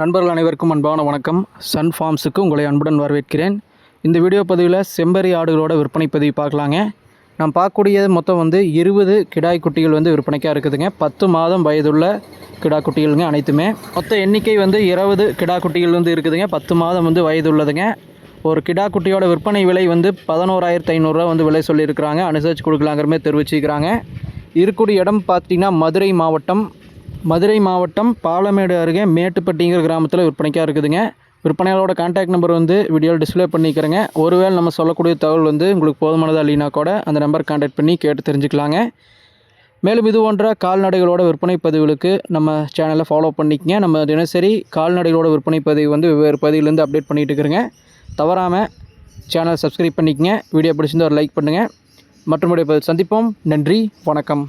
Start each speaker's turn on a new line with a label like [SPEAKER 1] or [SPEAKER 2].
[SPEAKER 1] நண்பர்கள் அனைவருக்கும் அன்பான வணக்கம். சன் ஃபார்ம்ஸுக்கு உங்களை அன்புடன் வரவேற்கிறேன். இந்த வீடியோ பதிவில் செம்பரி ஆடுகளோட விற்பனை பதிவு பார்க்கலாங்க. நான் பார்க்கக்கூடியது மொத்தம் வந்து இருபது கிடாய் குட்டிகள் வந்து விற்பனைக்காக இருக்குதுங்க. பத்து மாதம் வயதுள்ள கிடா குட்டிகளுங்க அனைத்துமே. மொத்த எண்ணிக்கை வந்து இருபது கிடா குட்டிகள் வந்து இருக்குதுங்க. பத்து மாதம் வந்து வயதுள்ளதுங்க. ஒரு கிடா குட்டியோட விற்பனை விலை வந்து பதினோராயிரத்து ஐநூறுரூவா வந்து விலை சொல்லியிருக்கிறாங்க. அனுசரித்து கொடுக்கலாங்கிற மாதிரி தெரிவிச்சிக்கிறாங்க. இருக்கக்கூடிய இடம் பார்த்தீங்கன்னா மதுரை மாவட்டம் மதுரை மாவட்டம் பாலமேடு அருகே மேட்டுப்பட்டிங்கிற கிராமத்தில் விற்பனைக்காக இருக்குதுங்க. விற்பனையாளோட கான்டாக்ட் நம்பர் வந்து வீடியோவில் டிஸ்ப்ளே பண்ணிக்கிறேங்க. ஒருவேளை நம்ம சொல்லக்கூடிய தகவல் வந்து உங்களுக்கு போதுமானதாக இல்லைனா கூட அந்த நம்பர் கான்டாக்ட் பண்ணி கேட்டு தெரிஞ்சுக்கலாங்க. மேலும் இது போன்ற கால்நடைகளோட விற்பனை பதிவுகளுக்கு நம்ம சேனலை ஃபாலோ பண்ணிக்கங்க. நம்ம தினசரி கால்நடைகளோட விற்பனை பதிவு வந்து வெவ்வேறு பதிவுலேருந்து அப்டேட் பண்ணிகிட்டு இருக்கிறேங்க. தவறாமல் சேனலை சப்ஸ்கிரைப் பண்ணிக்கங்க. வீடியோ பிடிச்சிருந்து ஒரு லைக் பண்ணுங்கள் மற்றபடி சந்திப்போம். நன்றி. வணக்கம்.